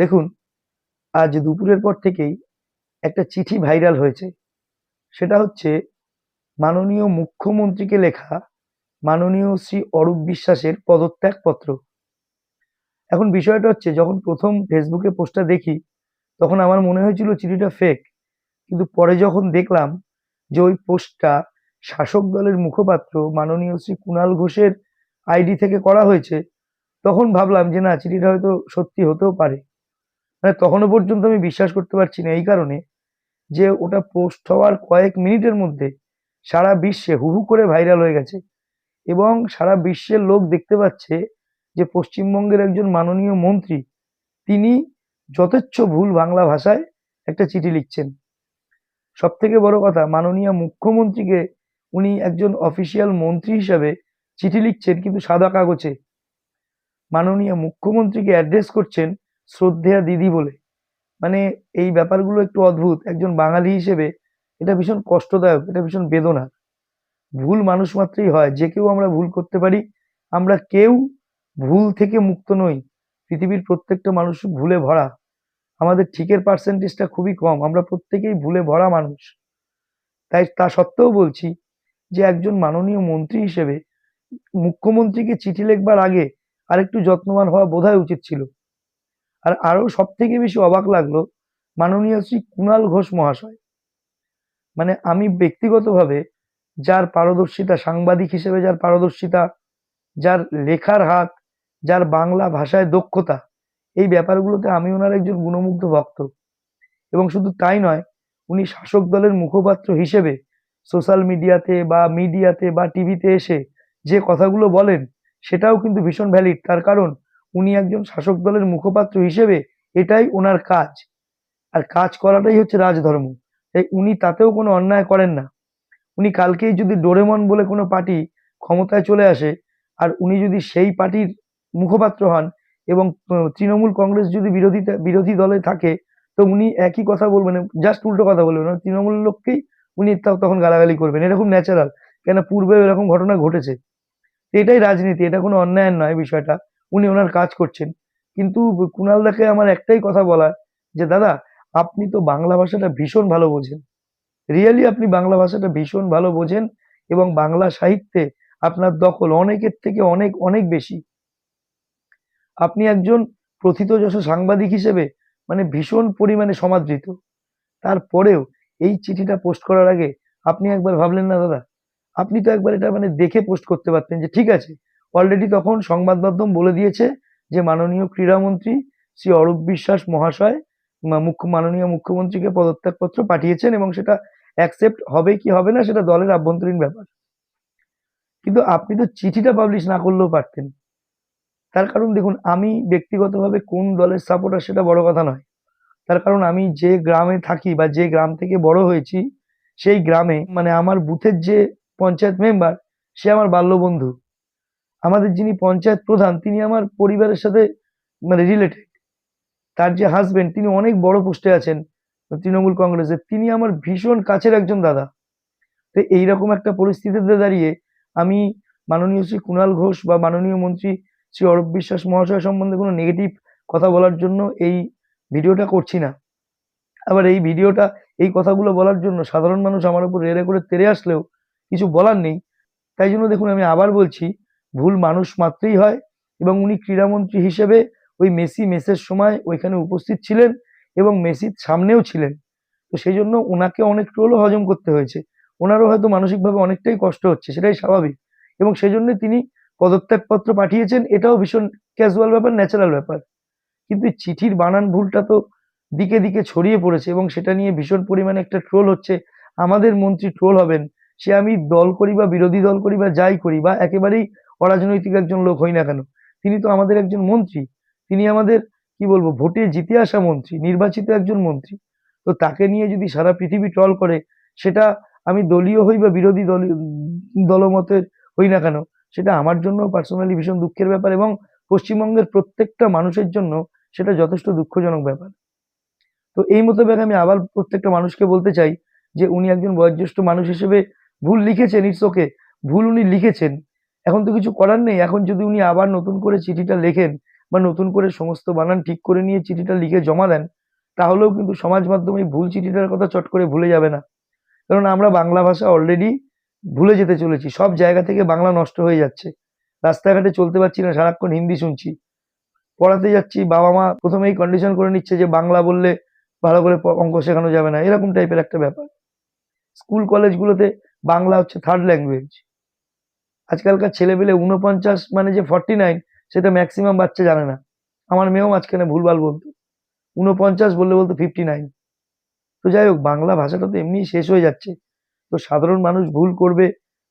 দেখুন, আজ দুপুরের পর থেকেই একটা চিঠি ভাইরাল হয়েছে। সেটা হচ্ছে, মাননীয় মুখ্যমন্ত্রীকে লেখা মাননীয় শ্রী অরূপ বিশ্বাসের পদত্যাগপত্র। এখন বিষয়টা হচ্ছে, যখন প্রথম ফেসবুকে পোস্টটা দেখি, তখন আমার মনে হয়েছিল চিঠিটা ফেক কিন্তু পরে যখন দেখলাম যে ওই পোস্টটা শাসক দলের মুখপাত্র মাননীয় শ্রী কুণাল ঘোষের আইডি থেকে করা হয়েছে, তখন ভাবলাম যে না, চিঠিটা হয়তো সত্যি হতেও পারে। মানে তখনও পর্যন্ত আমি বিশ্বাস করতে পারছি না এই কারণে যে ওটা পোস্ট হওয়ার কয়েক মিনিটের মধ্যে সারা বিশ্বে হু হু করে ভাইরাল হয়ে গেছে এবং সারা বিশ্বের লোক দেখতে পাচ্ছে যে পশ্চিমবঙ্গের একজন মাননীয় মন্ত্রী তিনি যথেচ্ছ ভুল বাংলা ভাষায় একটা চিঠি লিখছেন। সব থেকে বড় কথা, মাননীয় মুখ্যমন্ত্রীকে উনি একজন অফিসিয়াল মন্ত্রী হিসাবে চিঠি লিখছেন কিন্তু সাদা কাগজে। মাননীয় মুখ্যমন্ত্রীকে অ্যাড্রেস করছেন শ্রদ্ধেয়া দিদি বলে। মানে এই ব্যাপারগুলো একটু অদ্ভুত। একজন বাঙালি হিসেবে এটা ভীষণ কষ্টদায়ক, এটা ভীষণ বেদনা। ভুল মানুষ মাত্রই হয়। যে কেউ আমরা ভুল করতে পারি, আমরা কেউ ভুল থেকে মুক্ত নই। পৃথিবীর প্রত্যেকটা মানুষ ভুলে ভরা। আমাদের ঠিকের পার্সেন্টেজটা খুবই কম। আমরা প্রত্যেকেই ভুলে ভরা মানুষ। তাই তা সত্ত্বেও বলছি যে একজন মাননীয় মন্ত্রী হিসেবে মুখ্যমন্ত্রীকে চিঠি লেখবার আগে আরেকটু যত্নবান হওয়া বোধহয় উচিত ছিল। আর আরও সব থেকে বেশি অবাক লাগল, মাননীয় শ্রী কুণাল ঘোষ মহাশয়। মানে আমি ব্যক্তিগতভাবে যার পারদর্শিতা, সাংবাদিক হিসেবে যার পারদর্শিতা, যার লেখার হাত, যার বাংলা ভাষায় দক্ষতা, এই ব্যাপারগুলোতে আমি ওনার একজন গুণমুগ্ধ ভক্ত। এবং শুধু তাই নয়, উনি শাসক দলের মুখপাত্র হিসেবে সোশ্যাল মিডিয়াতে বা মিডিয়াতে বা টিভিতে এসে যে কথাগুলো বলেন, সেটাও কিন্তু ভীষণ ভ্যালিড তার কারণ উনি একজন শাসক দলের মুখপাত্র হিসেবে এটাই ওনার কাজ। আর কাজ করাটাই হচ্ছে রাজধর্ম। তাই উনি তাতেও কোনো অন্যায় করেন না। উনি কালকেই যদি ডোরেমন বলে কোনো পার্টি ক্ষমতায় চলে আসে, আর উনি যদি সেই পার্টির মুখপাত্র হন এবং তৃণমূল কংগ্রেস যদি বিরোধিতা, বিরোধী দলে থাকে, তো উনি একই কথা বলবেন, জাস্ট উল্টো কথা বলবেন। মানে তৃণমূল লোককেই উনি তখন গালাগালি করবেন। এরকম ন্যাচারাল কেন পূর্বে এরকম ঘটনা ঘটেছে। এটাই রাজনীতি, এটা কোনো অন্যায় নয় বিষয়টা। উনি ওনার কাজ করছেন। কিন্তু কুণাল দাকে আমার একটাই কথা বলার, যে দাদা, আপনি তো বাংলা ভাষাটা ভীষণ ভালো বোঝেন। রিয়েলি আপনি বাংলা ভাষাটা ভীষণ ভালো বোঝেন এবং বাংলা সাহিত্যে আপনার দখল অনেকের থেকে অনেক অনেক বেশি। আপনি একজন প্রথিতযশা সাংবাদিক হিসেবে মানে ভীষণ পরিমাণে সমাদৃত। তারপরেও এই চিঠিটা পোস্ট করার আগে আপনি একবার ভাবলেন না দাদা? আপনি তো একবার এটা মানে দেখে পোস্ট করতে পারতেন যে ঠিক আছে অলরেডি তখন সংবাদ মাধ্যম বলে দিয়েছে যে মাননীয় ক্রীড়ামন্ত্রী শ্রী অরূপ বিশ্বাস মহাশয় মুখ্য, মাননীয় মুখ্যমন্ত্রীকে পদত্যাগপত্র পাঠিয়েছেন এবং সেটা অ্যাকসেপ্ট হবে কি হবে না সেটা দলের আভ্যন্তরীণ ব্যাপার। কিন্তু আপনি তো চিঠিটা পাবলিশ না করলেও পারতেন। তার কারণ দেখুন, আমি ব্যক্তিগতভাবে কোন দলের সাপোর্টার সেটা বড় কথা নয়। তার কারণ আমি যে গ্রামে থাকি বা যে গ্রাম থেকে বড় হয়েছি, সেই গ্রামে মানে আমার বুথের যে পঞ্চায়েত মেম্বার সে আমার বাল্যবন্ধু। আমাদের যিনি পঞ্চায়েত প্রধান, তিনি আমার পরিবারের সাথে মানে রিলেটেড তার যে হাজবেন্ড তিনি অনেক বড় পোস্টে আছেন তৃণমূল কংগ্রেসের তিনি আমার ভীষণ কাছের একজন দাদা। তো এইরকম একটা পরিস্থিতিতে দাঁড়িয়ে আমি মাননীয় শ্রী কুণাল ঘোষ বা মাননীয় মন্ত্রী শ্রী অরূপ বিশ্বাস মহাশয় সম্বন্ধে কোনো নেগেটিভ কথা বলার জন্য এই ভিডিওটা করছি না। আবার এই ভিডিওটা, এই কথাগুলো বলার জন্য সাধারণ মানুষ আমার উপর রেড়ে করে তেড়ে আসলেও কিছু বলার নেই। তাই জন্য দেখুন, আমি আবার বলছি ভুল মানুষ মাত্রই হয় এবং উনি ক্রীড়ামন্ত্রী হিসেবে ওই মেসি মেসের সময় ওইখানে উপস্থিত ছিলেন এবং মেসির সামনেও ছিলেন। তো সেই জন্য ওনাকে অনেক ট্রোলও হজম করতে হয়েছে। ওনারও হয়তো মানসিকভাবে অনেকটাই কষ্ট হচ্ছে, সেটাই স্বাভাবিক। এবং সেই জন্য তিনি পদত্যাগপত্র পাঠিয়েছেন, এটাও ভীষণ ক্যাজুয়াল ব্যাপার ন্যাচারাল ব্যাপার। কিন্তু চিঠির বানান ভুলটা তো দিকে দিকে ছড়িয়ে পড়েছে এবং সেটা নিয়ে ভীষণ পরিমাণে একটা ট্রোল হচ্ছে। আমাদের মন্ত্রী ট্রোল হবেন, সে আমি দল করি বা বিরোধী দল করি বা যাই করি বা একেবারেই অরাজনৈতিক একজন লোক হই না কেন? তিনি তো আমাদের একজন মন্ত্রী। তিনি আমাদের, কি বলব, ভোটে জিতে আসা মন্ত্রী, নির্বাচিত একজন মন্ত্রী। তো তাকে নিয়ে যদি সারা পৃথিবী ট্রল করে, সেটা আমি দলীয় হই বা বিরোধী দল, দলমতের হই না কেন? সেটা আমার জন্য পার্সোনালি ভীষণ দুঃখের ব্যাপার এবং পশ্চিমবঙ্গের প্রত্যেকটা মানুষের জন্য সেটা যথেষ্ট দুঃখজনক ব্যাপার। তো এই মোতাবেক আমি আবার প্রত্যেকটা মানুষকে বলতে চাই যে, উনি একজন বয়োজ্যেষ্ঠ মানুষ হিসেবে ভুল লিখেছেন ইটস ওকে ভুল উনি লিখেছেন। এখন তো কিছু করার নেই। এখন যদি উনি আবার নতুন করে চিঠিটা লেখেন বা নতুন করে সমস্ত বানান ঠিক করে নিয়ে চিঠিটা লিখে জমা দেন, তাহলেও কিন্তু সমাজ মাধ্যমে ভুল চিঠিটার কথা চট করে ভুলে যাবে না। কারণ আমরা বাংলা ভাষা অলরেডি ভুলে যেতে চলেছি। সব জায়গা থেকে বাংলা নষ্ট হয়ে যাচ্ছে। রাস্তাঘাটে চলতে পারছি না, সারাক্ষণ হিন্দি শুনছি। পড়াতে যাচ্ছি, বাবা মা প্রথমেই কন্ডিশন করে নিচ্ছে যে বাংলা বললে ভালো করে অঙ্ক শেখানো যাবে না। এরকম টাইপের একটা ব্যাপার। স্কুল কলেজগুলোতে বাংলা হচ্ছে থার্ড ল্যাঙ্গুয়েজ আজকালকার ছেলেপেলে উনপঞ্চাশ মানে যে ফর্টি নাইন সেটা ম্যাক্সিমাম বাচ্চা জানে না। আমার মেয়েও মাঝখানে ভুলভাল বলতো। উনপঞ্চাশ বললে বলতো ফিফটি নাইন তো যাই হোক, বাংলা ভাষাটা তো এমনিই শেষ হয়ে যাচ্ছে। তো সাধারণ মানুষ ভুল করবে,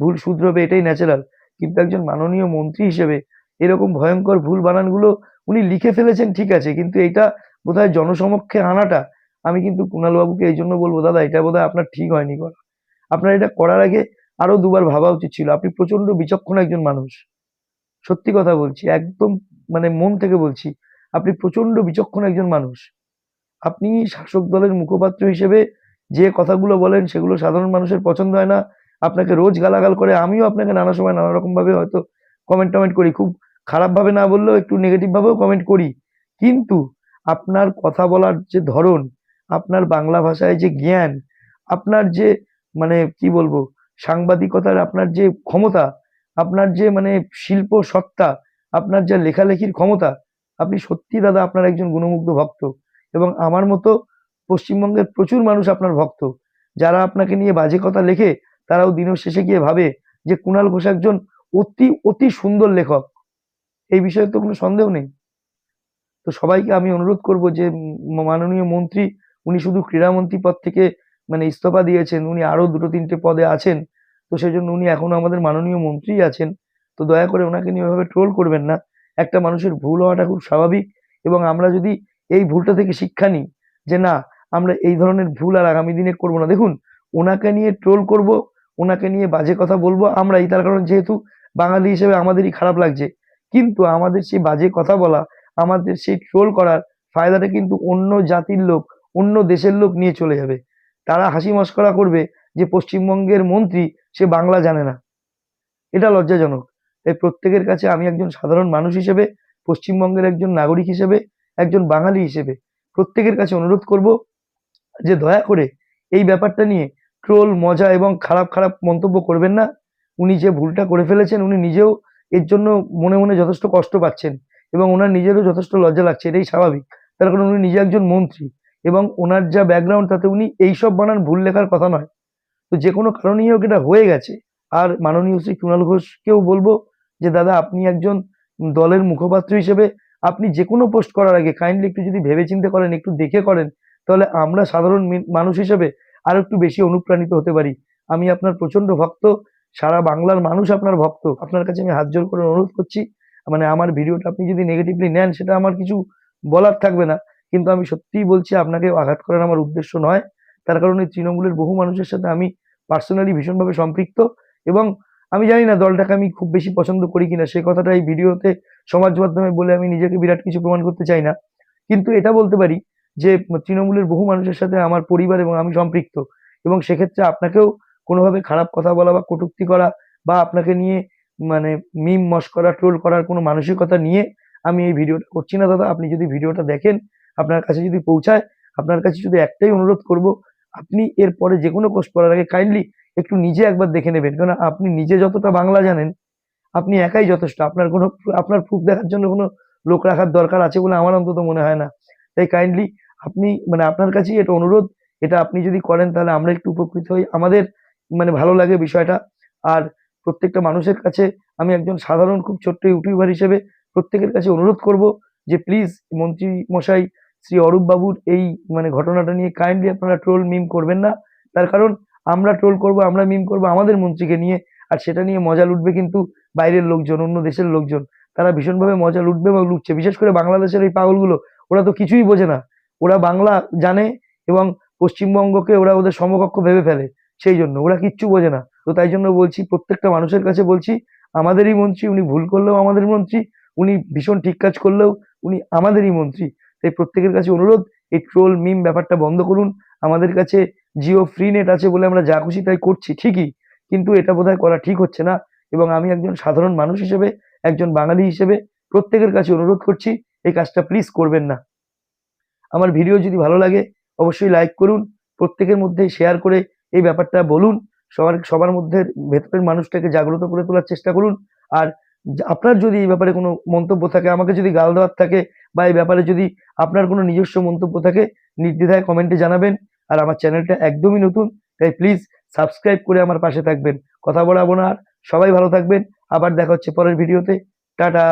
ভুল শুধরবে, এটাই ন্যাচারাল কিন্তু একজন মাননীয় মন্ত্রী হিসেবে এরকম ভয়ঙ্কর ভুল বানানগুলো উনি লিখে ফেলেছেন, ঠিক আছে। কিন্তু এটা বোধহয় জনসমক্ষে আনাটা, আমি কিন্তু কুণালবাবুকে এই জন্য বলব, দাদা, এটা বোধহয় আপনার ঠিক হয়নি করা। আপনার এটা করার আগে আরও দুবার ভাবা উচিত ছিল। আপনি প্রচণ্ড বিচক্ষণ একজন মানুষ। সত্যি কথা বলছি, একদম মানে মন থেকে বলছি, আপনি প্রচণ্ড বিচক্ষণ একজন মানুষ। আপনি শাসক দলের মুখপাত্র হিসেবে যে কথাগুলো বলেন, সেগুলো সাধারণ মানুষের পছন্দ হয় না। আপনাকে রোজ গালাগাল করে, আমিও আপনাকে নানা সময় নানা রকম ভাবে হয়তো কমেন্ট টমেন্ট করি। খুব খারাপ ভাবে না বললেও একটু নেগেটিভ ভাবেও কমেন্ট করি। কিন্তু আপনার কথা বলার যে ধরন, আপনার বাংলা ভাষায় যে জ্ঞান, আপনার যে মানে কি বলব সাংবাদিকতার আপনার যে ক্ষমতা, আপনার যে মানে শিল্প সত্তা, আপনার যা লেখালেখির ক্ষমতা, আপনি সত্যি দাদা আপনার একজন গুণমুগ্ধ ভক্ত এবং আমার মতো পশ্চিমবঙ্গের প্রচুর মানুষ আপনার ভক্ত। যারা আপনাকে নিয়ে বাজে কথা লেখে, তারাও দিনের শেষে গিয়ে ভাবে যে কুণাল ঘোষ একজন অতি অতি সুন্দর লেখক। এই বিষয়ে তো কোনো সন্দেহ নেই। তো সবাইকে আমি অনুরোধ করব যে মাননীয় মন্ত্রী, উনি শুধু ক্রীড়ামন্ত্রী পদ থেকে মানে ইস্তফা দিয়েছেন, উনি আরও দুটো তিনটে পদে আছেন। তো সেই জন্য উনি এখনও আমাদের মাননীয় মন্ত্রী আছেন। তো দয়া করে ওনাকে নিয়ে এভাবে ট্রোল করবেন না। একটা মানুষের ভুল হওয়াটা খুব স্বাভাবিক এবং আমরা যদি এই ভুলটা থেকে শিক্ষা নিই যে না, আমরা এই ধরনের ভুল আর আগামী দিনে করব না। দেখুন, ওনাকে নিয়ে ট্রোল করব, ওনাকে নিয়ে বাজে কথা বলব, আমরাই। তার কারণ যেহেতু বাঙালি হিসেবে আমাদেরই খারাপ লাগছে। কিন্তু আমাদের সেই বাজে কথা বলা, আমাদের সেই ট্রোল করার ফায়দাটা কিন্তু অন্য জাতির লোক, অন্য দেশের লোক নিয়ে চলে যাবে। তারা হাসি মস্করা করবে যে পশ্চিমবঙ্গের মন্ত্রী সে বাংলা জানে না। এটা লজ্জাজনক। তাই প্রত্যেকের কাছে আমি একজন সাধারণ মানুষ হিসেবে, পশ্চিমবঙ্গের একজন নাগরিক হিসেবে, একজন বাঙালি হিসেবে প্রত্যেকের কাছে অনুরোধ করব যে দয়া করে এই ব্যাপারটা নিয়ে ট্রোল, মজা এবং খারাপ খারাপ মন্তব্য করবেন না। উনি যে ভুলটা করে ফেলেছেন, উনি নিজেও এর জন্য মনে মনে যথেষ্ট কষ্ট পাচ্ছেন এবং ওনার নিজেরও যথেষ্ট লজ্জা লাগছে। এটাই স্বাভাবিক। তার কারণ উনি নিজে একজন মন্ত্রী। এবং ওনার যা ব্যাকগ্রাউন্ড তাতে উনি এইসব বানান ভুল লেখার কথা নয়। তো যে কোনো কারণেই হোক এটা হয়ে গেছে। আর মাননীয় শ্রী কুণাল ঘোষকেও বলব যে, দাদা, আপনি একজন দলের মুখপাত্র হিসেবে আপনি যে কোনো পোস্ট করার আগে কাইন্ডলি একটু যদি ভেবেচিন্তে করেন, একটু দেখে করেন, তাহলে আমরা সাধারণ মানুষ হিসেবে আরও একটু বেশি অনুপ্রাণিত হতে পারি। আমি আপনার প্রচণ্ড ভক্ত। সারা বাংলার মানুষ আপনার ভক্ত। আপনার কাছে আমি হাত জোর করে অনুরোধ করছি। মানে আমার ভিডিওটা আপনি যদি নেগেটিভলি নেন, সেটা আমার কিছু বলার থাকবে না। কিন্তু আমি সত্যিই বলছি আপনাকে আঘাত করার আমার উদ্দেশ্য নয়। তার কারণে তৃণমূলের বহু মানুষের সাথে আমি পার্সোনালি ভীষণভাবে সম্পৃক্ত এবং আমি জানি না দলটাকে আমি খুব বেশি পছন্দ করি কিনা। সে কথাটা এই ভিডিওতে সমাজ মাধ্যমে বলে আমি নিজেকে বিরাট কিছু প্রমাণ করতে চাই না। কিন্তু এটা বলতে পারি যে, তৃণমূলের বহু মানুষের সাথে আমার পরিবার এবং আমি সম্পৃক্ত এবং সেক্ষেত্রে আপনাকেও কোনোভাবে খারাপ কথা বলা বা কটূক্তি করা বা আপনাকে নিয়ে মানে মিম মস্করা ট্রোল করার কোনো মানসিকতা নিয়ে আমি এই ভিডিওটা করছি না। দাদা, আপনি যদি ভিডিওটা দেখেন আপনার কাছে যদি পৌঁছায়, আপনার কাছে শুধু একটাই অনুরোধ করব, আপনি এরপরে যে কোনো পোস্ট করার আগে কাইন্ডলি একটু নিজে একবার দেখে নেবেন। কারণ আপনি নিজে যতটা বাংলা জানেন, আপনি একাই যথেষ্ট। আপনার কোনো, আপনার প্রুফ দেখার জন্য কোনো লোক রাখার দরকার আছে বলে আমার অন্তত মনে হয় না। তাই কাইন্ডলি আপনি মানে আপনার কাছেই এটা অনুরোধ। এটা আপনি যদি করেন তাহলে আমরা একটু উপকৃত হই। আমাদের মানে ভালো লাগে বিষয়টা। আর প্রত্যেকটা মানুষের কাছে আমি একজন সাধারণ, খুব ছোট্ট ইউটিউবার হিসেবে প্রত্যেকের কাছে অনুরোধ করব যে প্লিজ মন্ত্রী মশাই শ্রী অরূপ বাবুর এই মানে ঘটনাটা নিয়ে কাইন্ডলি আপনারা ট্রোল মিম করবেন না। তার কারণ, আমরা ট্রোল করব, আমরা মিম করব আমাদের মন্ত্রীকে নিয়ে, আর সেটা নিয়ে মজা লুটবে কিন্তু বাইরের লোকজন, অন্য দেশের লোকজন। তারা ভীষণভাবে মজা লুটবে বা লুটছে। বিশেষ করে বাংলাদেশের এই পাগলগুলো, ওরা তো কিছুই বোঝে না। ওরা বাংলা জানে এবং পশ্চিমবঙ্গকে ওরা ওদের সমকক্ষ ভেবে ফেলে। সেই জন্য ওরা কিচ্ছু বোঝে না। তো তাই জন্য বলছি, প্রত্যেকটা মানুষের কাছে বলছি, আমাদেরই মন্ত্রী, উনি ভুল করলেও আমাদের মন্ত্রী, উনি ভীষণ ঠিক কাজ করলেও উনি আমাদেরই মন্ত্রী। তাই প্রত্যেকের কাছে অনুরোধ, এই ট্রোল মিম ব্যাপারটা বন্ধ করুন। আমাদের কাছে জিও ফ্রি নেট আছে বলে আমরা যা খুশি তাই করছি, ঠিকই। কিন্তু এটা বোধহয় করা ঠিক হচ্ছে না এবং আমি একজন সাধারণ মানুষ হিসেবে, একজন বাঙালি হিসেবে প্রত্যেকের কাছে অনুরোধ করছি, এই কাজটা প্লিজ করবেন না। আমার ভিডিও যদি ভালো লাগে, অবশ্যই লাইক করুন, প্রত্যেকের মধ্যে শেয়ার করে এই ব্যাপারটা বলুন, সবার সবার মধ্যে ভেতরের মানুষটাকে জাগ্রত করে তোলার চেষ্টা করুন, আর আপনার যদি এই ব্যাপারে কোনো মন্তব্য থাকে, আমাকে যদি গাল দেওয়ার থাকে বা এই ব্যাপারে যদি আপনার কোনো নিজস্ব মন্তব্য থাকে, নির্দ্বিধায় কমেন্টে জানাবেন। আর আমার চ্যানেলটা একদমই নতুন, তাই প্লিজ সাবস্ক্রাইব করে আমার পাশে থাকবেন। কথা বলাবো না আর। সবাই ভালো থাকবেন। আবার দেখা হচ্ছে পরের ভিডিওতে টাটা!